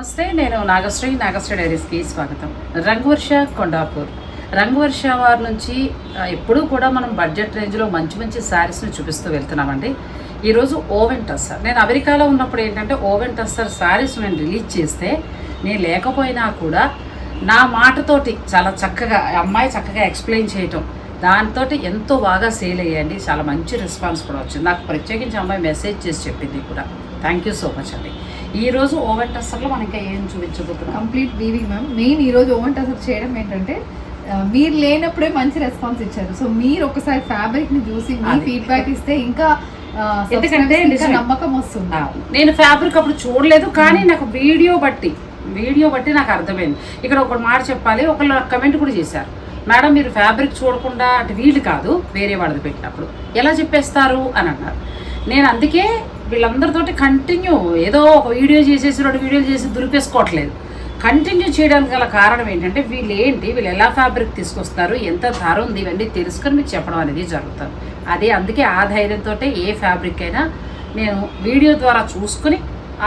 నమస్తే నేను నాగశ్రీ నాగశ్రీ డైరీస్కి స్వాగతం. రంగవర్ష కొండాపూర్. రంగవర్ష వారి నుంచి ఎప్పుడూ కూడా మనం బడ్జెట్ రేంజ్లో మంచి మంచి శారీస్ని చూపిస్తూ వెళ్తున్నామండి. ఈరోజు ఓవెన్ టస్సర్. నేను అమెరికాలో ఉన్నప్పుడు ఏంటంటే ఓవెన్ టస్సర్ శారీస్ నేను రిలీజ్ చేస్తే నేను లేకపోయినా కూడా నా మాటతోటి చాలా చక్కగా అమ్మాయి చక్కగా ఎక్స్ప్లెయిన్ చేయటం దాంతో ఎంతో బాగా సేల్ అయ్యండి చాలా మంచి రెస్పాన్స్ కూడా వచ్చింది. నాకు ప్రత్యేకించి అమ్మాయి మెసేజ్ చేసి చెప్పింది కూడా. థ్యాంక్ యూ సో మచ్ అండి ఈరోజు ఓవెన్ టస్సర్లో మనం ఇంకా ఏం చూపించబోతున్నాం కంప్లీట్ వీవింగ్ మ్యామ్. మెయిన్ ఈ రోజు ఓవెన్ టసర్ చేయడం ఏంటంటే మీరు లేనప్పుడే మంచి రెస్పాన్స్ ఇచ్చారు. సో మీరు ఒకసారి ఫ్యాబ్రిక్ని చూసి మీ. ఫీడ్బ్యాక్ ఇస్తే ఇంకా ఎందుకంటే. నమ్మకం వస్తుంది. నేను ఫ్యాబ్రిక్ అప్పుడు చూడలేదు కానీ నాకు వీడియో బట్టి వీడియో బట్టి నాకు అర్థమైంది. ఇక్కడ ఒక మాట చెప్పాలి ఒకళ్ళు కమెంట్ కూడా చేశారు. మేడం మీరు ఫ్యాబ్రిక్ చూడకుండా అటు వీళ్ళు కాదు వేరే వాళ్ళది పెట్టినప్పుడు. ఎలా చెప్పేస్తారు? అని అన్నారు. నేను అందుకే వీళ్ళందరితోటి కంటిన్యూ ఏదో ఒక వీడియో చేసేసి రెండు వీడియోలు చేసి దురిపేసుకోవట్లేదు కంటిన్యూ చేయడానికి గల కారణం ఏంటంటే వీళ్ళు ఏంటి వీళ్ళు ఎలా ఫ్యాబ్రిక్ తీసుకొస్తారు ఎంత ధర ఉంది ఇవన్నీ తెలుసుకొని మీకు చెప్పడం అనేది జరుగుతుంది. అదే అందుకే ఆ ధైర్యంతో ఏ ఫ్యాబ్రిక్ అయినా నేను వీడియో ద్వారా చూసుకుని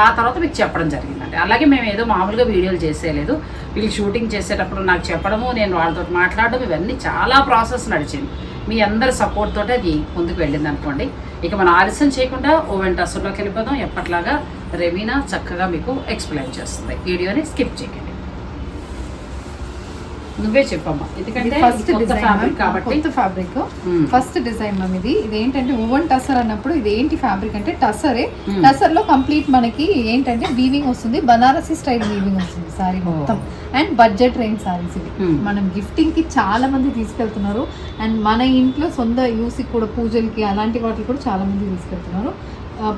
ఆ తర్వాత మీకు చెప్పడం జరిగిందండి. అలాగే మేము ఏదో మామూలుగా వీడియోలు చేసేయలేదు. వీళ్ళు షూటింగ్ చేసేటప్పుడు నాకు చెప్పడము నేను వాళ్ళతో మాట్లాడడం ఇవన్నీ చాలా ప్రాసెస్ నడిచింది. మీ అందరి సపోర్ట్ తోటి అది ముందుకు వెళ్ళింది అనుకోండి. ఇక మనం ఆలస్యం చేయకుండా ఓవెన్ టస్లోకి వెళ్ళిపోదాం. ఎప్పట్లాగా రెమీనా చక్కగా మీకు ఎక్స్ప్లెయిన్ చేస్తుంది. వీడియోని స్కిప్ చేయండి నువ్వే చెప్పమ్మా. ఎందుకంటే ఫస్ట్ ఇది ఫ్యాబ్రిక్ కాబట్టి కొత్త ఫ్యాబ్రిక్. ఫస్ట్ డిజైన్ మ్యామ్ ఇది ఇది. ఏంటంటే ఓవెన్ టసర్ అన్నప్పుడు ఇది ఏంటి ఫ్యాబ్రిక్ అంటే టసరే. టసర్లో కంప్లీట్ మనకి ఏంటంటే వీవింగ్ వస్తుంది. బనారసి స్టైల్ వీవింగ్ వస్తుంది సారీ మొత్తం. అండ్ బడ్జెట్ రేంజ్ సారీస్ ఇవి. మ్మ్. మనం గిఫ్టింగ్కి చాలా మంది తీసుకెళ్తున్నారు. అండ్ మన ఇంట్లో సొంత యూస్ కూడా పూజలకి అలాంటి వాటికి కూడా చాలా మంది తీసుకెళ్తున్నారు.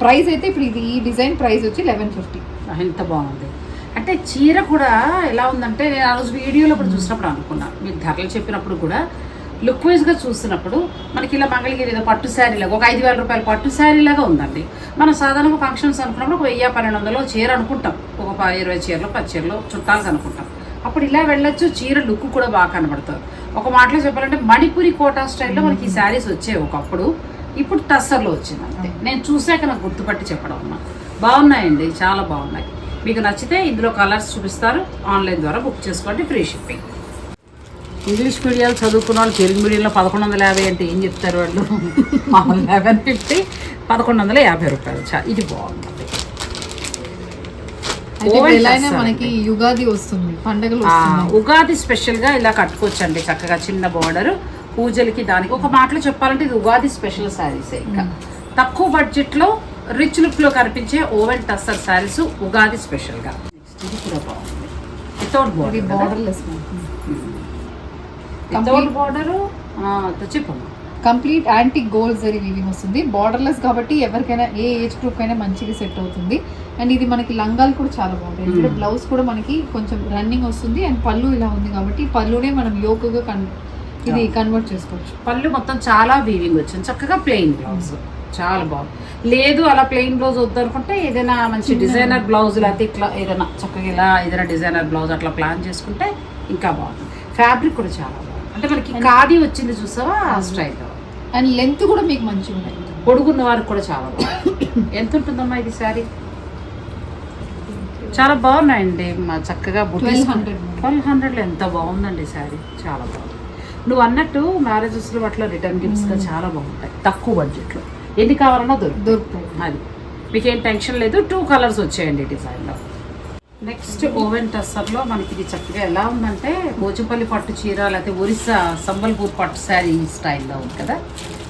ప్రైస్ అయితే ఇప్పుడు ఇది ఈ డిజైన్ ప్రైస్ వచ్చి లెవెన్ ఫిఫ్టీ ఎంత బాగుంది. అంటే చీర కూడా ఎలా ఉందంటే నేను ఆ రోజు వీడియోలో కూడా చూసినప్పుడు అనుకున్నా. మీకు ధరలు చెప్పినప్పుడు కూడా లుక్ వైజ్గా చూసినప్పుడు మనకి ఇలా మంగళగిరి ఏదో పట్టు శారీ లాగా ఒక ఐదు వేల రూపాయల పట్టు శారీ లాగా ఉందండి. మనం సాధారణంగా ఫంక్షన్స్ అనుకున్నప్పుడు ఒక వెయ్యి పన్నెండు వందలు చీర అనుకుంటాం. ఒక ఇరవై చీరలు పది చీరలు చుట్టాలకు అనుకుంటాం. అప్పుడు ఇలా వెళ్ళొచ్చు చీర లుక్ కూడా బాగా కనబడుతుంది. ఒక మాటలో చెప్పాలంటే మణిపురి కోటా స్టైల్లో మనకి ఈ శారీస్ వచ్చాయి ఒకప్పుడు. ఇప్పుడు టస్సర్లో వచ్చింది అంతే. నేను చూసాక నాకు గుర్తుపట్టి చెప్పడం అమ్మా. బాగున్నాయండి చాలా బాగున్నాయి. మీకు నచ్చితే ఇందులో కలర్స్ చూపిస్తారు. ఆన్లైన్ ద్వారా బుక్ చేసుకోండి ఫ్రీ షిప్పింగ్. ఇంగ్లీష్ మీడియాలు చదువుకున్న వాళ్ళు తెలుగు మీడియంలో పదకొండు వందల యాభై అంటే ఏం చెప్తారు వాళ్ళు? మామూలు లెవెన్ ఫిఫ్టీ పదకొండు వందల యాభై రూపాయలు. చా ఇది బాగుంది. మనకి యుగాది వస్తుంది పండగలు ఉగాది స్పెషల్గా ఇలా కట్టుకోవచ్చండి చక్కగా చిన్న బార్డర్ పూజలకి దానికి ఒక మాటలో చెప్పాలంటే ఇది ఉగాది స్పెషల్ శారీస్ ఇంకా. తక్కువ బడ్జెట్లో రిచ్ లుక్లో కనిపించే ఓవెన్ టస్సర్ శారీస్ ఉగాది స్పెషల్గా ఇది కూడా బాగుంది. వితౌట్ ఇది బార్డర్ బార్డర్లెస్ వితౌట్ బార్డర్ చెప్పమ్మా complete anti gold zari weaving వస్తుంది. బార్డర్లెస్ కాబట్టి ఎవరికైనా ఏ ఏజ్ గ్రూప్ అయినా మంచిగా సెట్ అవుతుంది. అండ్ ఇది మనకి లంగాలు కూడా చాలా బాగుంటాయి. ఎందుకంటే Hmm. బ్లౌజ్ కూడా మనకి కొంచెం రన్నింగ్ వస్తుంది. అండ్ పళ్ళు ఇలా ఉంది కాబట్టి పళ్ళునే మనం యోగగా కన్ ఇది. కన్వర్ట్ చేసుకోవచ్చు. పళ్ళు మొత్తం చాలా వీవింగ్ వచ్చింది. చక్కగా ప్లెయిన్ బ్లౌజ్ చాలా బాగుంది. లేదు అలా ప్లెయిన్ బ్లౌజ్ వద్దనుకుంటే ఏదైనా మంచి డిజైనర్ బ్లౌజ్ లేకపోతే ఇట్లా ఏదైనా చక్కగా ఇలా ఏదైనా డిజైనర్ బ్లౌజ్ అట్లా ప్లాన్ చేసుకుంటే ఇంకా బాగుంది. ఫ్యాబ్రిక్ కూడా చాలా బాగుంది. అంటే మనకి ఖాదీ వచ్చింది చూసావా? ఆ స్టైల్లో అండ్ లెంత్ కూడా మీకు మంచిగా ఉన్నాయి పొడుగున్న వారికి కూడా చాలా బాగుంది. ఎంత ఉంటుందమ్మా ఇది శారీ? చాలా బాగున్నాయండి. మా చక్కగా ట్వెల్వ్ హండ్రెడ్ ట్వెల్వ్ హండ్రెడ్లో ఎంత బాగుందండి శారీ. చాలా బాగుంది. నువ్వు అన్నట్టు మ్యారేజెస్లో వాటిలో రిటర్న్ గిఫ్ట్స్గా చాలా బాగుంటాయి. తక్కువ బడ్జెట్లో ఎన్ని కావాలన్నా దొరుకుతాయి దొరుకుతాయి అది. మీకేం టెన్షన్ లేదు టూ కలర్స్ వచ్చాయండి డిజైన్లో. నెక్స్ట్ ఓవెన్ టస్సర్లో మనకి ఇది చక్కగా ఎలా ఉందంటే భోజపల్లి పట్టు చీర లేకపోతే ఒరిస్సా సంబల్పూర్ పట్టు శారీ స్టైల్లో ఉంది కదా.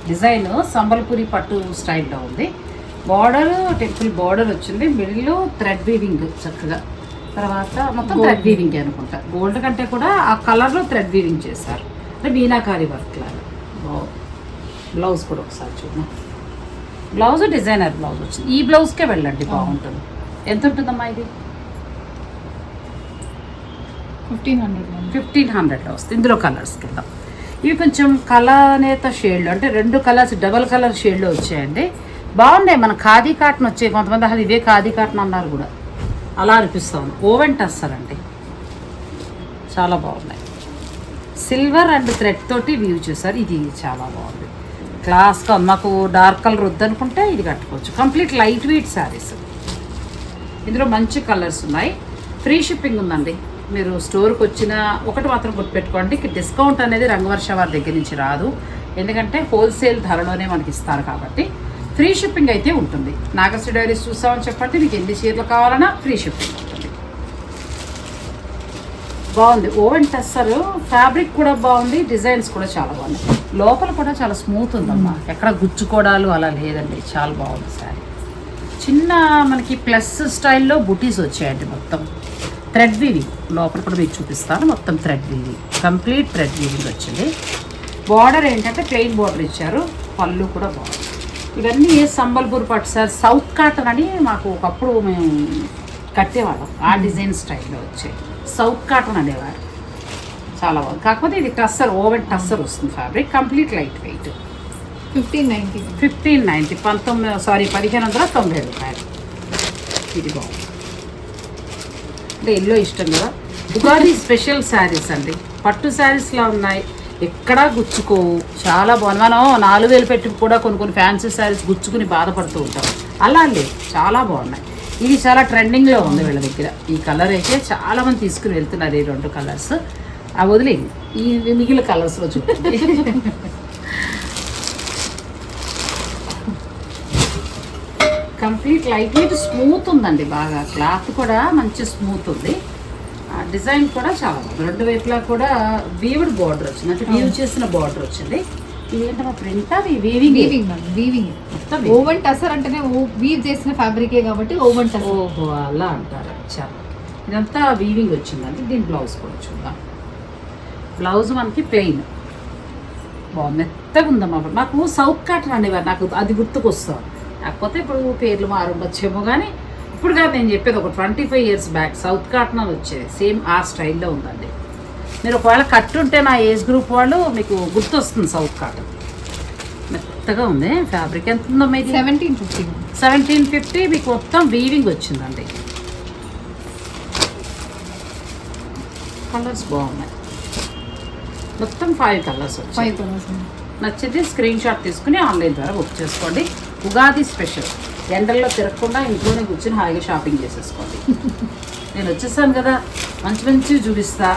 డిజైన్ సంబల్పూరి పట్టు స్టైల్లో ఉంది. బార్డర్ టెంపుల్ బార్డర్ వచ్చింది. మిడిల్ థ్రెడ్ వీవింగ్ చక్కగా. తర్వాత మొత్తం థ్రెడ్ వీవింగ్ అనుకుంటా. గోల్డ్ కంటే కూడా ఆ కలర్లో థ్రెడ్ వీవింగ్ చేశారు. అంటే మీనాకారి వర్క్ లాగా. బ్లౌజ్ కూడా ఒకసారి చూద్దాం. బ్లౌజ్ డిజైనర్ బ్లౌజ్ వచ్చింది ఈ బ్లౌజ్కే వెళ్ళండి బాగుంటుంది. ఎంత ఉంటుందమ్మా ఇది? ఫిఫ్టీన్ హండ్రెడ్ ఫిఫ్టీన్ హండ్రెడ్లో వస్తుంది. ఇందులో కలర్స్ కింద. ఇవి కొంచెం కళానేత షేడ్లు అంటే రెండు కలర్స్ డబల్ కలర్ షేడ్లో వచ్చాయండి. బాగున్నాయి మన ఖాదీ కాటన్ వచ్చాయి. కొంతమంది అసలు ఇవే ఖాదీ కాటన్ అన్నారు కూడా. అలా అనిపిస్తుంది ఓవెన్ టస్సర్ అండి చాలా బాగున్నాయి. సిల్వర్ అండ్ థ్రెడ్ తోటి వ్యూ చేశారు ఇది చాలా బాగుంది. క్లాస్గా మాకు డార్క్ కలర్ వద్దనుకుంటే ఇది కట్టుకోవచ్చు. కంప్లీట్ లైట్ వెయిట్ శారీస్ ఇందులో మంచి కలర్స్ ఉన్నాయి. ఫ్రీ షిప్పింగ్ ఉందండి. మీరు స్టోర్కి వచ్చిన ఒకటి మాత్రం గుర్తుపెట్టుకోండి. డిస్కౌంట్ అనేది రంగవర్ష వారి దగ్గర నుంచి రాదు. ఎందుకంటే హోల్సేల్ ధరలోనే మనకి ఇస్తారు కాబట్టి. ఫ్రీ షిప్పింగ్ అయితే ఉంటుంది. నాగశ్రీ డైరీస్ చూసామని చెప్పండి. మీకు ఎన్ని చీరలు కావాలన్నా ఫ్రీ షిప్పింగ్ బాగుంది. ఓవెన్ టెస్సర్ ఫ్యాబ్రిక్ కూడా బాగుంది డిజైన్స్ కూడా చాలా బాగుంది లోపల కూడా చాలా స్మూత్ ఉందమ్మా. ఎక్కడ గుచ్చుకోవడాలు అలా లేదండి. చాలా బాగుంది శారీ. చిన్న మనకి ప్లస్ స్టైల్లో బుటీస్ వచ్చాయండి మొత్తం. థ్రెడ్ వీవింగ్ లోపల కూడా మీకు చూపిస్తాను. మొత్తం thread weaving complete thread weaving వచ్చింది. బార్డర్ ఏంటంటే ప్లెయిన్ బార్డర్ ఇచ్చారు. పళ్ళు కూడా బాగుంది ఇవన్నీ సంబల్పూర్ పట్టు సార్ సౌత్ కాటన్ అని మాకు ఒకప్పుడు మేము కట్టేవాళ్ళం. ఆ డిజైన్ స్టైల్లో వచ్చాయి. సౌత్ కాటన్ అనేవారు. చాలా బాగుంది. కాకపోతే ఇది టస్సర్ ఓవెన్ టస్సర్ వస్తుంది fabric complete light weight. Fifteen ninety. Fifteen ninety పంతొమ్మిది సారీ పదిహేను వందల తొంభై రూపాయలు. ఇది బాగుంది. అంటే ఎల్లో ఇష్టం కదా. ఉగాది స్పెషల్ శారీస్ అండి. పట్టు శారీస్లా ఉన్నాయి. ఎక్కడా గుచ్చుకోవు. చాలా బాగుంది. మనం నాలుగు వేలు పెట్టి కూడా కొన్ని కొన్ని ఫ్యాన్సీ శారీస్ గుచ్చుకుని బాధపడుతూ ఉంటాం. అలా లేదు. చాలా బాగున్నాయి. ఇది చాలా ట్రెండింగ్లో ఉంది వీళ్ళ దగ్గర. ఈ కలర్ అయితే చాలామంది తీసుకుని వెళ్తున్నారు ఈ రెండు కలర్స్ ఆ వదిలే ఈ మిగిలిన కలర్స్లో చూడండి కంప్లీట్ లైట్ వెయిట్ స్మూత్ ఉందండి బాగా. క్లాత్ కూడా మంచి స్మూత్ ఉంది. ఆ డిజైన్ కూడా చాలా రెండు వైపులా కూడా వీవుడ్ బార్డర్ వచ్చింది. అంటే వీవ్ చేసిన బార్డర్ వచ్చింది. ఇదేంటమ్మా ప్రింట్? అది వీవింగ్ వీవింగ్ మ్యామ్ వీవింగ్ మొత్తం ఓవెన్ టసర్ అంటేనే వీవ్ చేసిన ఫ్యాబ్రికే కాబట్టి ఓవెన్ టసర్ ఓహో అలా అంటారు? అచ్చా ఇదంతా వీవింగ్ వచ్చిందండి. దీని బ్లౌజ్ కూడా చూద్దాం. బ్లౌజ్ మనకి ప్లెయిన్ బాగుంది మెత్తగా ఉందమ్మా. నాకు సౌత్ కాటన్ అనేవారు. నాకు అది గుర్తుకొస్తాం కాకపోతే ఇప్పుడు పేర్లు మారుండొచ్చేమో కానీ ఇప్పుడు కాదు నేను చెప్పేది ఒక twenty five years back south cotton అని వచ్చేది. సేమ్ ఆ స్టైల్లో ఉందండి. మీరు ఒకవేళ కట్టుంటే నా ఏజ్ గ్రూప్ వాళ్ళు మీకు గుర్తొస్తుంది సౌత్ కాటన్ మెత్తగా ఉంది. ఫ్యాబ్రిక్ ఎంత ఉందమ్మా ఇది సెవెంటీన్ ఫిఫ్టీ సెవెంటీన్ ఫిఫ్టీ మీకు మొత్తం వీవింగ్ వచ్చిందండి. కలర్స్ బాగున్నాయి. మొత్తం ఫైవ్ కలర్స్ ఫైవ్ కలర్స్ నచ్చితే స్క్రీన్ షాట్ తీసుకుని ఆన్లైన్ ద్వారా బుక్ చేసుకోండి. ఉగాది స్పెషల్ ఎండల్లో తిరగకుండా ఇంట్లోనే కూర్చొని హాయిగా షాపింగ్ చేసేసుకోండి. నేను వచ్చేసాను కదా. మంచి మంచివి చూపిస్తా.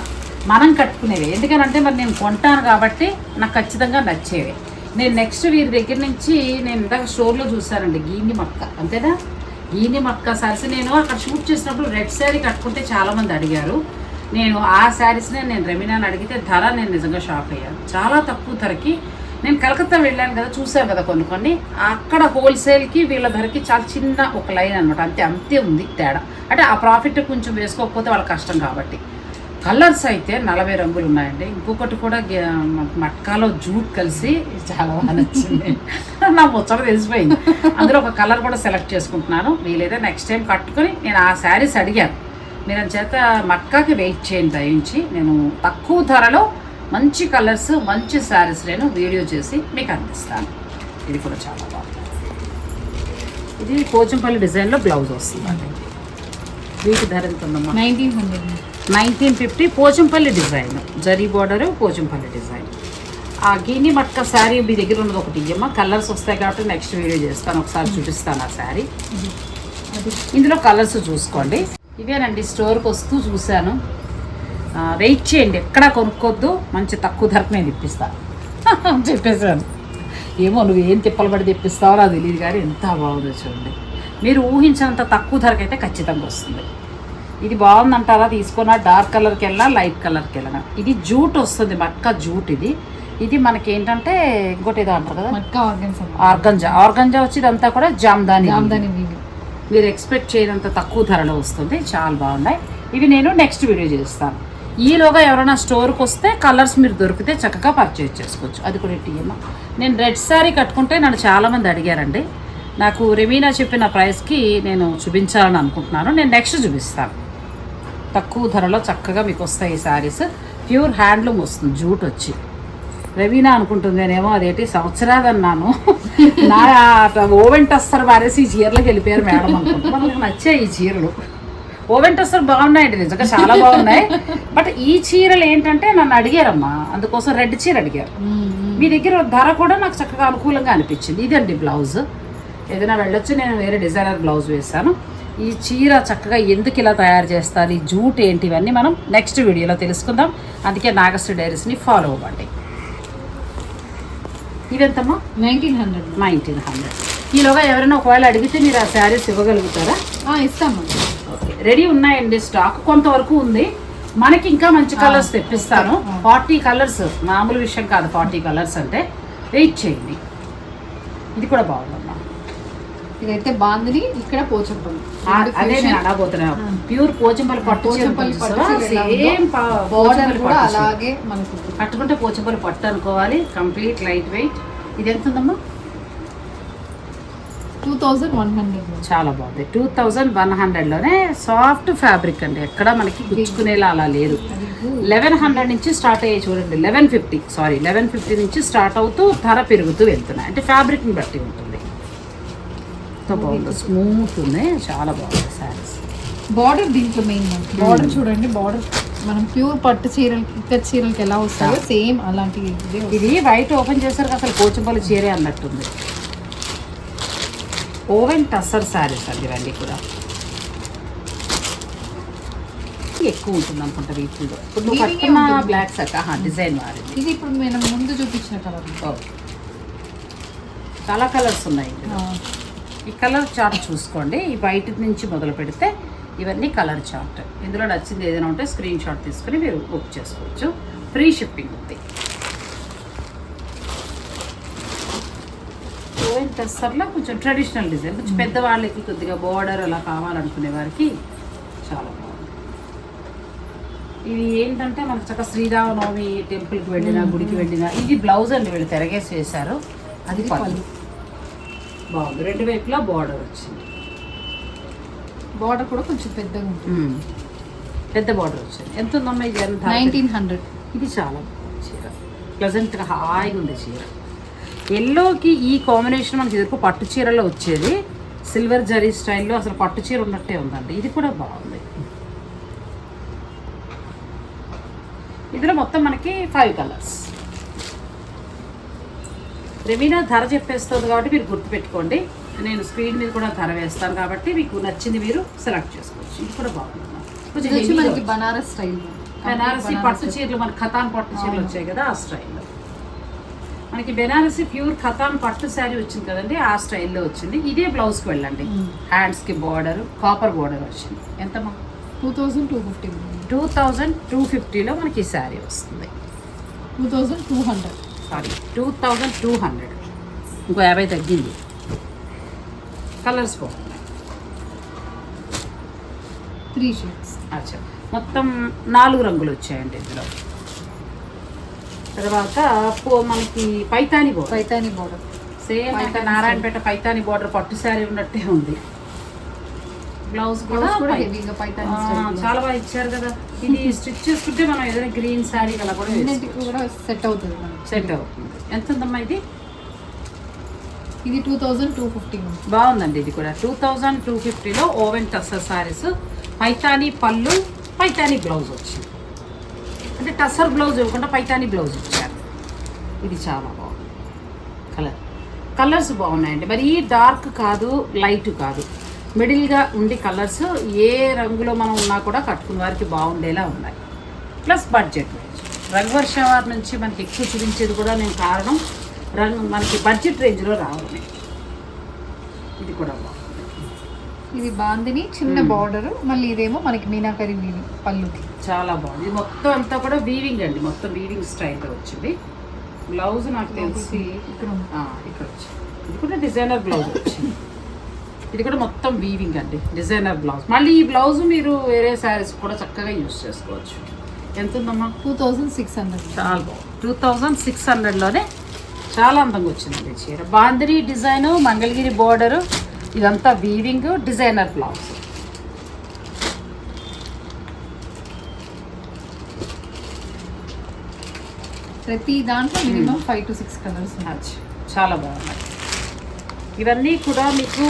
మనం కట్టుకునేవి. ఎందుకనంటే మరి నేను కొంటాను కాబట్టి నాకు ఖచ్చితంగా నచ్చేవి. నేను నెక్స్ట్ వీరి దగ్గర నుంచి నేను ఇందాక స్టోర్లో చూసానండి గీని మక్క అంతేనా? గీని మక్క సారీస్ నేను అక్కడ షూట్ చేసినప్పుడు రెడ్ శారీ కట్టుకుంటే చాలామంది అడిగారు. నేను ఆ శారీస్నే నేను రెమినాని అడిగితే ధర నేను నిజంగా షాక్ అయ్యాను. చాలా తక్కువ ధరకి నేను కలకత్తా వెళ్ళాను కదా చూసాను కదా కొన్ని కొన్ని. అక్కడ హోల్సేల్కి వీళ్ళ ధరకి చాలా చిన్న ఒక లైన్ అనమాట అంతే అంతే ఉంది తేడా. అంటే ఆ ప్రాఫిట్ కొంచెం వేసుకోకపోతే వాళ్ళ కష్టం కాబట్టి. కలర్స్ అయితే నలభై రంగులు ఉన్నాయండి. ఇంకొకటి కూడా మట్కాలో జూట్ కలిసి చాలా బాగా నచ్చింది. నా ముచ్చట తెలిసిపోయింది. అందులో ఒక కలర్ కూడా సెలెక్ట్ చేసుకుంటున్నాను. వీలైతే నెక్స్ట్ టైం కట్టుకొని నేను ఆ శారీస్ అడిగాను. మీరు చేత మట్కాకి వెయిట్ చేయండి దయించి. నేను తక్కువ ధరలో మంచి కలర్స్ మంచి శారీస్ నేను వీడియో చేసి మీకు అందిస్తాను. ఇది కూడా చాలా బాగుంది. ఇది పోచంపల్లి డిజైన్లో బ్లౌజ్ వస్తుందండి. వీటి ధర ఎంత ఉందమ్మా? Nineteen hundred nineteen fifty Pochampally design. Zari border Pochampally design. ఆ గిన్ని మట్క శారీ మీ దగ్గర ఉన్నది ఒకటి ఇయ్యమ్మా. కలర్స్ వస్తాయి కాబట్టి నెక్స్ట్ వీడియో చేస్తాను. ఒకసారి చూపిస్తాను ఆ శారీ. ఇందులో కలర్స్ చూసుకోండి. ఇవేనండి స్టోర్కి వస్తూ చూశాను. వెయిట్ చేయండి. ఎక్కడా కొనుక్కోద్దు. మంచి తక్కువ ధరకు నేను ఇప్పిస్తాను చెప్పేశాను. ఏమో నువ్వు ఏం తిప్పలు పడి తెప్పిస్తావో నాకు తెలియదు కానీ ఎంత బాగుందో చూడండి. మీరు ఊహించినంత తక్కువ ధరకు అయితే ఖచ్చితంగా వస్తుంది. ఇది బాగుందంటారా? తీసుకున్న డార్క్ కలర్కి వెళ్ళినా లైట్ కలర్కి వెళ్ళినా ఇది జూట్ వస్తుంది మక్క జూట్ ఇది. ఇది మనకి ఏంటంటే ఇంకోటి ఏదో అంటారు కదా? ఆర్గన్స్ ఆర్గంజా ఆర్గంజా వచ్చి ఇదంతా కూడా జామ్దాని మీరు ఎక్స్పెక్ట్ చేయనంత తక్కువ ధరలో వస్తుంది. చాలా బాగున్నాయి. ఇవి నేను నెక్స్ట్ వీడియో చేస్తాను. ఈలోగా ఎవరైనా స్టోర్కి వస్తే కలర్స్ మీరు దొరికితే చక్కగా పర్చేజ్ చేసుకోవచ్చు. అది కూడా టీఎమ్మ నేను రెడ్ శారీ కట్టుకుంటే నన్ను చాలామంది అడిగారండి. నాకు రెమీనా చెప్పిన ప్రైస్కి నేను చూపించాలని అనుకుంటున్నాను. నేను నెక్స్ట్ చూపిస్తాను. తక్కువ ధరలో చక్కగా మీకు వస్తాయి ఈ శారీస్. ప్యూర్ హ్యాండ్లూమ్ వస్తుంది జూట్ వచ్చి. రవీనా అనుకుంటుంది నేనేమో అదేంటి సంవత్సరాలు అన్నాను నా ఓవెన్ టస్టర్ వారేసి ఈ చీరలకు వెళ్ళిపోయారు మేడం అనుకుంటున్నాను నాకు నచ్చాయి ఈ చీరలు. ఓవెన్ టస్టర్ బాగున్నాయండి నిజంగా చాలా బాగున్నాయి. బట్ ఈ చీరలు ఏంటంటే నన్ను అడిగారమ్మా. అందుకోసం రెడ్ చీర అడిగారు. మీ దగ్గర ధర కూడా నాకు చక్కగా అనుకూలంగా అనిపించింది. ఇదండి బ్లౌజ్. ఏదైనా వెళ్ళొచ్చు నేను వేరే డిజైనర్ బ్లౌజ్ వేస్తాను ఈ చీర చక్కగా ఎందుకు ఇలా తయారు చేస్తారు? ఈ జూట్ ఏంటి? ఇవన్నీ మనం నెక్స్ట్ వీడియోలో తెలుసుకుందాం. అందుకే నాగశ్రీ డైరీస్ని ఫాలో అవ్వండి. ఇవెంతమ్మా? నైన్టీన్ హండ్రెడ్ నైన్టీన్ హండ్రెడ్ ఈలోగా ఎవరైనా ఒకవేళ అడిగితే మీరు ఆ శారీస్ ఇవ్వగలుగుతారా? ఇస్తామండి ఓకే. రెడీ ఉన్నాయండి. స్టాక్ కొంతవరకు ఉంది. మనకి ఇంకా మంచి కలర్స్ తెప్పిస్తాను. ఫార్టీ కలర్స్ మామూలు విషయం కాదు. ఫార్టీ కలర్స్ అంటే వెయిట్ చేయండి. ఇది కూడా బాగుందమ్మా ఇదైతే బాందిని ఇక్కడ పోచంపల్లి. అదే నేను అడగబోతున్నా ప్యూర్ పోచంపల్లి పట్టు పోచంపల్లి పట్టు సేమ్ బార్డర్ కూడా అలాగే మనకు కట్టుకుంటే పోచంపల్లి పట్టు అనుకోవాలి. Complete light weight. ఇది ఎంత ఉందమ్మా? Two thousand one hundred. చాలా బాగుంది. టూ థౌజండ్ వన్ హండ్రెడ్లోనే సాఫ్ట్ ఫ్యాబ్రిక్ అండి. ఎక్కడ మనకి గుచ్చుకునేలా అలా లేదు. లెవెన్ హండ్రెడ్ నుంచి స్టార్ట్ అయ్యాయి చూడండి. Eleven fifty sari eleven fifty నుంచి స్టార్ట్ అవుతూ ధర పెరుగుతూ వెళ్తున్నాయి. అంటే ఫ్యాబ్రిక్ని బట్టి ఉంటుంది. ఎంతో బాగుంది. స్మూత్ ఉంది చాలా బాగుంది శారీస్. బార్డర్ దీంట్లో మెయిన్ బార్డర్ చూడండి బార్డర్. మనం ప్యూర్ పట్టు చీరలకి ఇక్కత్ చీరలకి ఎలా వస్తాయో సేమ్ అలాంటి ఇదే వైట్ ఓపెన్ చేసరికి అసలు పోచంపల్లి చీరే అన్నట్టుంది. ఓవెన్ టస్సర్ శారీస్ అండి ఇవన్నీ కూడా. ఎక్కువ ఉంటుంది అనుకుంటా వీటిలో ఇప్పుడు నువ్వు కట్టుకున్న. బ్లాక్ సెట్ డిజైన్ మారింది ఇది ఇప్పుడు మనం ముందు చూపించిన కలర్ ఓ. చాలా కలర్స్ ఉన్నాయి. ఈ కలర్ చార్ట్ చూసుకోండి. ఈ వైట్ నుంచి మొదలు పెడితే ఇవన్నీ కలర్ చార్ట్. ఇందులో నచ్చింది ఏదైనా ఉంటే స్క్రీన్ షాట్ తీసుకుని మీరు బుక్ చేసుకోవచ్చు. ఫ్రీ షిప్పింగ్ ఉంది. టెస్టర్లో కొంచెం ట్రెడిషనల్ డిజైన్. కొంచెం పెద్దవాళ్ళకి కొద్దిగా బోర్డర్ అలా కావాలనుకునే వారికి చాలా బాగుంది. ఇది ఏంటంటే మనకు చక్కగా శ్రీరామనవమి టెంపుల్కి వెళ్ళినా గుడికి వెళ్ళినా ఇది బ్లౌజ్ అండి వీళ్ళు తిరగేసి వేశారు. అది పళ్ళు. బాగుంది. రెండు వైపులా బార్డర్ వచ్చింది. బార్డర్ కూడా కొంచెం పెద్దగా ఉంటుంది. పెద్ద బార్డర్ వచ్చింది. ఎంత ఉందమ్మా ఇది? ఎంత నైన్టీన్ హండ్రెడ్. ఇది చాలా చీర. ప్లజెంట్గా హాయిగా ఉంది చీర. ఎల్లోకి ఈ కాంబినేషన్ మనకి ఎదురు పట్టు చీరలో వచ్చేది. సిల్వర్ జరీ స్టైల్లో అసలు పట్టు చీర ఉన్నట్టే ఉందండి. ఇది కూడా బాగుంది. ఇందులో మొత్తం మనకి ఫైవ్ కలర్స్ రెమీనా ధర చెప్పేస్తుంది కాబట్టి మీరు గుర్తుపెట్టుకోండి. నేను స్క్రీన్ మీద కూడా ధర వేస్తాను కాబట్టి మీకు నచ్చింది మీరు సెలెక్ట్ చేసుకోవచ్చు. ఇది కూడా బాగుంది. కొంచెం మనకి బనారస్ స్టైల్. బెనారసి పట్టు చీరలు మన ఖతాన్ పట్టు చీరలు వచ్చాయి కదా ఆ స్టైల్లో మనకి బెనారసి ప్యూర్ ఖతాన్ పట్టు శారీ వచ్చింది కదండి ఆ స్టైల్లో వచ్చింది. ఇదే బ్లౌజ్కి వెళ్ళండి. హ్యాండ్స్కి బార్డర్ కాపర్ బార్డర్ వచ్చింది. ఎంతమ్మా? Two thousand two fifty two thousand two ఫిఫ్టీలో మనకి ఈ శారీ వస్తుంది. Two thousand two hundred sorry two thousand two hundred ఇంకో యాభై తగ్గింది. కలర్స్ బాగున్నాయి త్రీ షేడ్స్ అచ్చా. మొత్తం నాలుగు రంగులు వచ్చాయండి ఇందులో. తర్వాత పో మనకి Paithani border Paithani border same అంటే నారాయణపేట పైతాని బార్డర్ పట్టు శారీ ఉన్నట్టే ఉంది. బ్లౌజ్ కూడా హెవీగా పైతాని చాలా బాగా ఇచ్చారు కదా. ఇది స్టిచ్ చేసుకుంటే మనం ఏదైనా గ్రీన్ శారీ అలా కూడా కూడా సెట్ అవుతుంది సెట్ అవుతుంది. ఎంత ఉందమ్మా ఇది? ఇది టూ థౌజండ్ టూ ఫిఫ్టీ బాగుందండి ఇది కూడా. టూ థౌజండ్ టూ ఫిఫ్టీలో ఓవెన్ టస్సర్ శారీస్ పైతాని పళ్ళు పైతాని బ్లౌజ్ వచ్చింది. అంటే టస్సర్ బ్లౌజ్ ఇవ్వకుండా పైతాని బ్లౌజ్ ఇచ్చారు. ఇది చాలా బాగుంది. కలర్ కలర్స్ బాగున్నాయండి. మరి ఈ డార్క్ కాదు లైట్ కాదు. మిడిల్గా ఉండి కలర్స్ ఏ రంగులో మనం ఉన్నా కూడా కట్టుకున్న వారికి బాగుండేలా ఉన్నాయి. Plus budget. రేంజ్ రంగవర్ష వారి నుంచి మనకి ఎక్కువ చూపించేది కూడా నేను కారణం రంగు మనకి బడ్జెట్ రేంజ్లో రావడమే ఇది కూడా బాగుంది. ఇది బాందిని చిన్న బార్డర్ మళ్ళీ ఇదేమో మనకి మీనాకరి వీవి పళ్ళుకి. చాలా బాగుంది. ఇది మొత్తం అంతా కూడా వీవింగ్ అండి. మొత్తం వీవింగ్ స్టైల్తో వచ్చింది. బ్లౌజ్ నాకు తెలిసి ఇక్కడ ఇక్కడ వచ్చింది. ఇది కూడా డిజైనర్ బ్లౌజ్ వచ్చింది. ఇది కూడా మొత్తం వీవింగ్ అండి. డిజైనర్ బ్లౌజ్ మళ్ళీ ఈ బ్లౌజ్ మీరు వేరే శారీస్ కూడా చక్కగా యూస్ చేసుకోవచ్చు. ఎంత ఉందమ్మా? టూ థౌజండ్ సిక్స్ హండ్రెడ్ చాలా బాగుంది. టూ థౌజండ్ సిక్స్ హండ్రెడ్లోనే చాలా అందంగా వచ్చిందండి చీర. బాందిరి డిజైను మంగళగిరి బోర్డరు ఇదంతా వీవింగ్ డిజైనర్ బ్లౌజ్ ప్రతి దాంట్లో minimum five to six colours చాలా బాగున్నాయి. ఇవన్నీ కూడా మీకు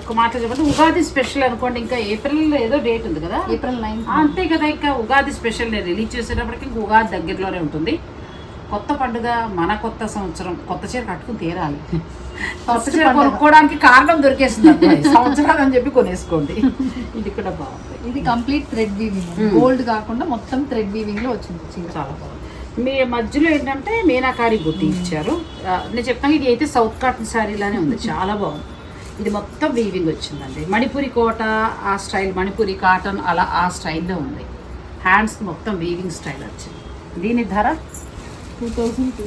ఒక మాట చెప్పండి ఉగాది స్పెషల్ అనుకోండి ఇంకా ఏప్రిల్ ఏదో డేట్ ఉంది కదా? ఏప్రిల్ నైన్ అంతే కదా ఇంకా ఉగాది స్పెషల్ నేను రిలీజ్ చేసేటప్పటికి ఇంకా ఉగాది దగ్గరలోనే ఉంటుంది. కొత్త పండుగ మన కొత్త సంవత్సరం. కొత్త చీర కట్టుకుని తీరాలి. కొత్త చీర. కొనుక్కోవడానికి కారణం దొరికేస్తుంది. సంవత్సరాలు అని చెప్పి కొనేసుకోండి. ఇది కూడా బాగుంది. ఇది కంప్లీట్ థ్రెడ్ వీవింగ్. గోల్డ్ కాకుండా మొత్తం థ్రెడ్ వీవింగ్లో వచ్చింది చీర. చాలా బాగుంది. మీ మధ్యలో ఏంటంటే మీనాకారి బుట్టి ఇచ్చారు. నేను చెప్తాను ఇది అయితే సౌత్ కాటన్ శారీ లానే ఉంది. చాలా బాగుంది. ఇది మొత్తం వీవింగ్ వచ్చిందండి. మణిపురి కోట ఆ స్టైల్ మణిపురి కాటన్ అలా ఆ స్టైల్లో ఉంది. హ్యాండ్స్ మొత్తం వీవింగ్ స్టైల్ వచ్చింది. దీని ధర? Two thousand two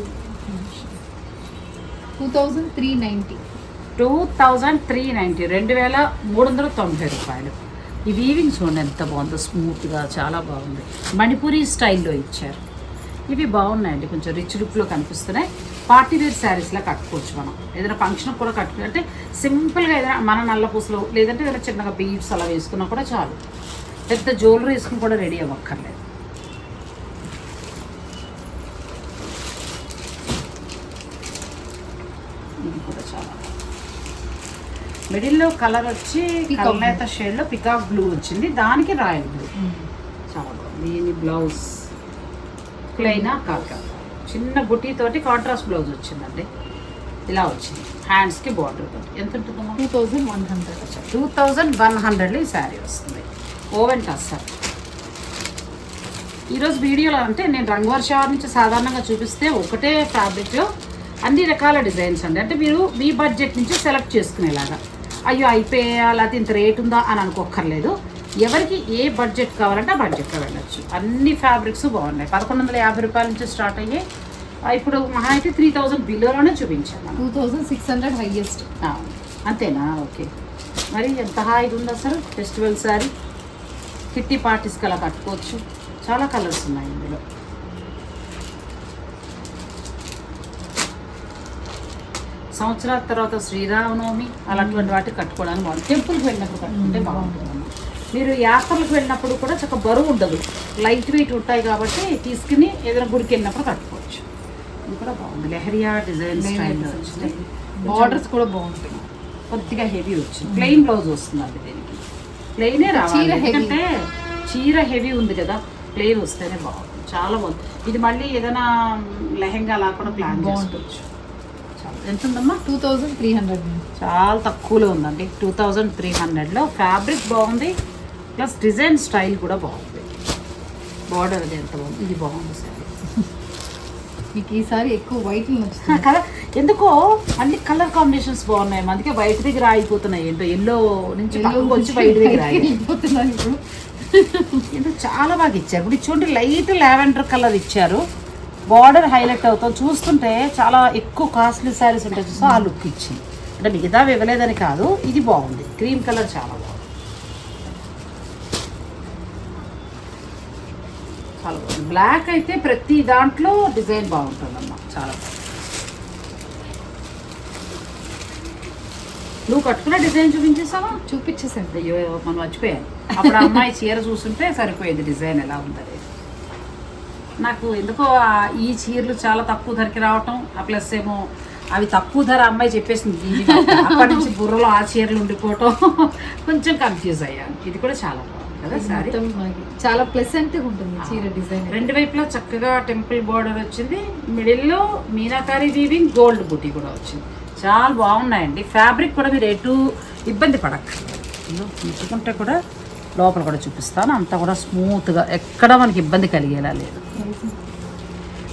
two thousand three ninety. Two thousand three ninety. రెండు వేల మూడు వందల తొంభై రూపాయలు. ఈ వీవింగ్ చూడండి ఎంత బాగుందో. స్మూత్గా చాలా బాగుంది. మణిపురి స్టైల్లో ఇచ్చారు. ఇవి బాగున్నాయండి కొంచెం రిచ్ లుక్లో కనిపిస్తున్నాయి. పార్టీ వేర్ శారీస్లా కట్టుకోవచ్చు మనం. ఏదైనా ఫంక్షన్ కూడా కట్టుకుని అంటే సింపుల్గా ఏదైనా మన నల్ల పూసలు లేదంటే ఏదైనా చిన్నగా బీడ్స్ అలా వేసుకున్నా కూడా చాలు. పెద్ద జ్యువెలరీ వేసుకుని కూడా రెడీ అవ్వక్కర్లేదు. ఇది కూడా చాలా మిడిల్లో కలర్ వచ్చి కల్నేత షేడ్లో పికాక్ బ్లూ వచ్చింది. దానికి రాయల్ బ్లూ చాలా బాగుంది. దీని బ్లౌజ్ ప్లెయినా కాక. చిన్న బుటీ తోటి కాంట్రాస్ట్ బ్లౌజ్ వచ్చిందండి. ఇలా వచ్చింది. హ్యాండ్స్కి బార్డర్ తోటి. ఎంత ఉంటుందమ్మా? Two thousand one hundred. Two thousand one హండ్రెడ్లో ఈ శారీ వస్తుంది. ఓవెన్ టస్సర్ ఈరోజు వీడియోలో అంటే నేను రంగవర్షాల నుంచి సాధారణంగా చూపిస్తే ఒకటే ఫ్యాబ్రిక్లో అన్ని రకాల డిజైన్స్ అండి. అంటే మీరు మీ బడ్జెట్ నుంచి సెలెక్ట్ చేసుకునేలాగా. అయ్యో అయిపోయా? లేకపోతే ఇంత రేట్ ఉందా? అని అనుకోక్కర్లేదు. ఎవరికి ఏ బడ్జెట్ కావాలంటే ఆ బడ్జెట్లో వెళ్ళొచ్చు. అన్ని ఫ్యాబ్రిక్స్ బాగున్నాయి. పదకొండు వందల యాభై రూపాయల నుంచి స్టార్ట్ అయ్యాయి ఇప్పుడు మహా అయితే త్రీ థౌజండ్ బిలోలోనే చూపించాను. Two thousand six hundred highest. అంతేనా? ఓకే. మరి ఎంత హాయిగా ఉంది అసలు ఫెస్టివల్ సారీ కిట్టి పార్టీస్కి అలా కట్టుకోవచ్చు. చాలా కలర్స్ ఉన్నాయి ఇందులో. సంవత్సరాల తర్వాత శ్రీరామనవమి అలాంటి వాటికి కట్టుకోవడానికి బాగుంది. టెంపుల్కి వెళ్ళినప్పుడు కట్టుకుంటే బాగుంటుంది మీరు యాత్రలకు వెళ్ళినప్పుడు కూడా చక్క బరువు ఉండదు. లైట్ వెయిట్ ఉంటాయి కాబట్టి తీసుకుని ఏదైనా గుడికి వెళ్ళినప్పుడు కట్టుకోవచ్చు. ఇది కూడా బాగుంది. లెహరియా డిజైన్ స్టైల్ వచ్చింది. బార్డర్స్ కూడా బాగుంటాయి కొద్దిగా హెవీ వచ్చింది. ప్లెయిన్ బ్లౌజ్ వస్తుందండి దీనికి. ప్లెయినే రావాలి. చీర heavy. ఎందుకంటే చీర హెవీ ఉంది కదా. ప్లెయిన్ వస్తేనే బాగుంది చాలా బాగుంది. ఇది మళ్ళీ ఏదైనా లెహెంగా అలా కూడా ప్లాన్ బాగుంటుంది. చేసుకోవచ్చు ఎంత ఉందమ్మా? టూ థౌజండ్ త్రీ హండ్రెడ్ చాలా తక్కువలో ఉందండి. టూ థౌజండ్ త్రీ హండ్రెడ్లో ఫ్యాబ్రిక్ బాగుంది. ప్లస్ డిజైన్ స్టైల్ కూడా బాగుంది. బార్డర్ అది ఎంత బాగుంది? ఇది బాగుంది సార్. మీకు ఈసారి ఎక్కువ వైట్ నచ్చుతుంది కదా ఎందుకో అన్ని కలర్ కాంబినేషన్స్ బాగున్నాయి. అందుకే వైట్ దగ్గర ఆగిపోతున్నాయి. ఏంటో ఎల్లో నుంచి వచ్చి వైట్ దగ్గర ఆగి వెళ్ళిపోతున్నారు ఇప్పుడు. ఎందుకు చాలా బాగా ఇచ్చారు. ఇప్పుడు చూడండి లైట్ లావెండర్ కలర్ ఇచ్చారు. బార్డర్ హైలైట్ అవుతాం. చూస్తుంటే చాలా ఎక్కువ కాస్ట్లీ శారీస్ ఉంటాయి చూసా ఆ లుక్ ఇచ్చింది అంటే మిగతావి ఇవ్వలేదని కాదు. ఇది బాగుంది. క్రీమ్ కలర్ చాలా బాగుంది చాలా బాగుంది బ్లాక్ అయితే ప్రతి దాంట్లో డిజైన్ బాగుంటుందమ్మా చాలా. బాగుంది నువ్వు కట్టుకున్న డిజైన్ చూపించేసావా? చూపించేసాను. అయ్యో మనం మర్చిపోయాను. అప్పుడు అమ్మాయి చీర చూస్తుంటే సరిపోయేది డిజైన్ ఎలా ఉందని నాకు ఎందుకో ఈ చీరలు చాలా తక్కువ ధరకి రావటం ఆ ప్లస్ ఏమో అవి తక్కువ ధర అమ్మాయి చెప్పేసింది. అప్పటి నుంచి బుర్రలో ఆ చీరలు ఉండిపోవటం. కొంచెం కన్ఫ్యూజ్ అయ్యాను. ఇది కూడా చాలా బాగుంది. కదా సారీ? చాలా ప్లెసెంట్ ఉంటుంది చీర డిజైన్ రెండు వైపులా చక్కగా టెంపుల్ బార్డర్ వచ్చింది. మిడిల్లో మీనాకారి వీవింగ్ గోల్డ్ బుటీ కూడా వచ్చింది. చాలా బాగున్నాయండి. ఫ్యాబ్రిక్ కూడా మీరు ఎటు ఇబ్బంది పడక్కర్లేదు. ఇదిగో ఉంచుకుంటే కూడా లోపల కూడా చూపిస్తాను. అంతా కూడా స్మూత్గా ఎక్కడ మనకి ఇబ్బంది కలిగేలా లేదు.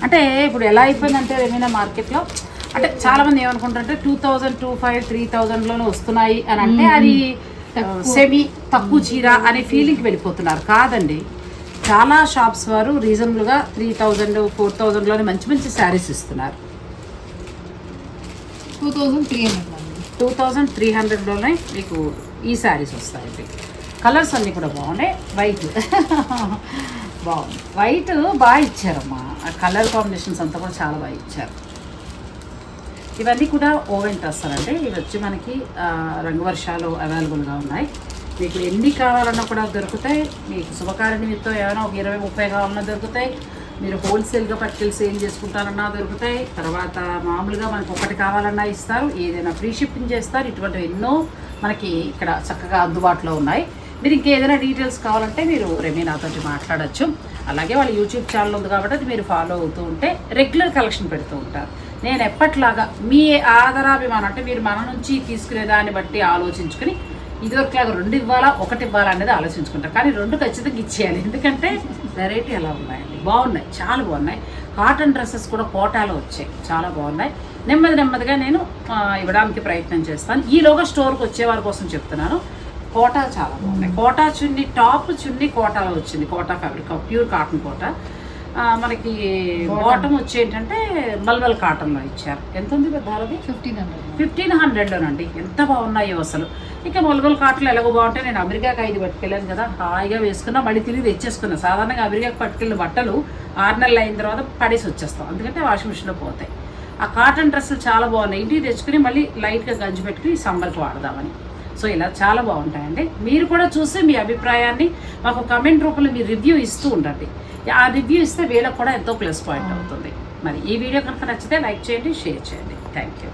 అంటే ఇప్పుడు ఎలా అయిపోయిందంటే ఏమైనా మార్కెట్లో అంటే చాలా మంది ఏమనుకుంటారంటే two thousand two five three థౌజండ్లోనే వస్తున్నాయి అని అంటే అది సెమీ తక్కువ చీర అనే ఫీలింగ్కి వెళ్ళిపోతున్నారు. కాదండి. చాలా షాప్స్ వారు రీజనబుల్గా త్రీ థౌజండ్ ఫోర్ థౌజండ్లోనే మంచి మంచి శారీస్ ఇస్తున్నారు. Two thousand three hundred two thousand three హండ్రెడ్లోనే మీకు ఈ శారీస్ వస్తాయండి. కలర్స్ అన్నీ కూడా బాగున్నాయి. వైట్ బాగుంది. వైట్ బాగా ఇచ్చారమ్మా. ఆ కలర్ కాంబినేషన్స్ అంతా కూడా చాలా బాగా ఇచ్చారు. ఇవన్నీ కూడా ఓవెన్ వస్తారండి ఇవి వచ్చి మనకి రంగు వర్షాలు అవైలబుల్గా ఉన్నాయి. మీకు ఎన్ని కావాలన్నా కూడా దొరుకుతాయి. మీకు శుభకార్య నిమిత్తం ఏమైనా ఒక ఇరవై ముప్పై కావాలన్నా దొరుకుతాయి. మీరు హోల్సేల్గా పట్టుకెళ్ళి సేల్ చేసుకుంటారన్నా దొరుకుతాయి. తర్వాత మామూలుగా మనకు ఒకటి కావాలన్నా ఇస్తారు. ఏదైనా ఫ్రీ షిప్పింగ్ చేస్తారు. ఇటువంటివి ఎన్నో మనకి ఇక్కడ చక్కగా అందుబాటులో ఉన్నాయి. మీరు ఇంకేదైనా డీటెయిల్స్ కావాలంటే మీరు రెమీ నాతో మాట్లాడొచ్చు. అలాగే వాళ్ళ యూట్యూబ్ ఛానల్ ఉంది కాబట్టి అది మీరు ఫాలో అవుతూ ఉంటే రెగ్యులర్ కలెక్షన్ పెడుతూ ఉంటారు. నేను ఎప్పట్లాగా మీ ఆదరాభిమానం అంటే మీరు మన నుంచి తీసుకునే దాన్ని బట్టి ఆలోచించుకుని ఇదివరకులాగా రెండు ఇవ్వాలా ఒకటి ఇవ్వాలా అనేది ఆలోచించుకుంటారు కానీ రెండు ఖచ్చితంగా ఇచ్చేయాలి. ఎందుకంటే వెరైటీ ఎలా ఉన్నాయండి. బాగున్నాయి. చాలా బాగున్నాయి. కాటన్ డ్రెస్సెస్ కూడా కోటాలో వచ్చాయి. చాలా బాగున్నాయి. నెమ్మది నెమ్మదిగా నేను ఇవ్వడానికి ప్రయత్నం చేస్తాను. ఈలోగా స్టోర్కి వచ్చేవారి కోసం చెప్తున్నాను. కోటా చాలా బాగున్నాయి. కోటా చున్ని టాప్ చున్ని కోటాలో వచ్చింది. Kota fabric. Pure cotton Kota. మనకి బాటమ్ వచ్చి ఏంటంటే మల్మల్ కాటన్లో ఇచ్చారు. ఎంత ఉంది ధరది ఫిఫ్టీన్ హండ్రెడ్ ఫిఫ్టీన్ హండ్రెడ్లోనండి ఎంత బాగున్నాయో అసలు. ఇక మొలగల కాటలు ఎలాగో బాగుంటాయి నేను అమెరికాకి ఐదు పట్టుకెళ్ళాను కదా. హాయిగా వేసుకున్నా మళ్ళీ తిరిగి తెచ్చేసుకున్నా. సాధారణంగా అమెరికాకి పట్టుకెళ్ళిన బట్టలు ఆరు నెలలు అయిన తర్వాత పడేసి వచ్చేస్తాం. అందుకంటే వాషింగ్ మిషన్లో పోతాయి. ఆ కాటన్ డ్రెస్సులు చాలా బాగున్నాయి. ఇంటికి తెచ్చుకుని మళ్ళీ లైట్గా గంజి పెట్టుకుని సమ్మర్కి వాడదామని. సో ఇలా చాలా బాగుంటాయండి. మీరు కూడా చూసి మీ అభిప్రాయాన్ని మాకు కమెంట్ రూపంలో మీ రివ్యూ ఇస్తూ ఉండండి. ఆ రివ్యూ ఇస్తే వీళ్ళకి కూడా ఎంతో ప్లస్ పాయింట్ అవుతుంది. మరి ఈ వీడియో కనుక నచ్చితే లైక్ చేయండి షేర్ చేయండి. Thank you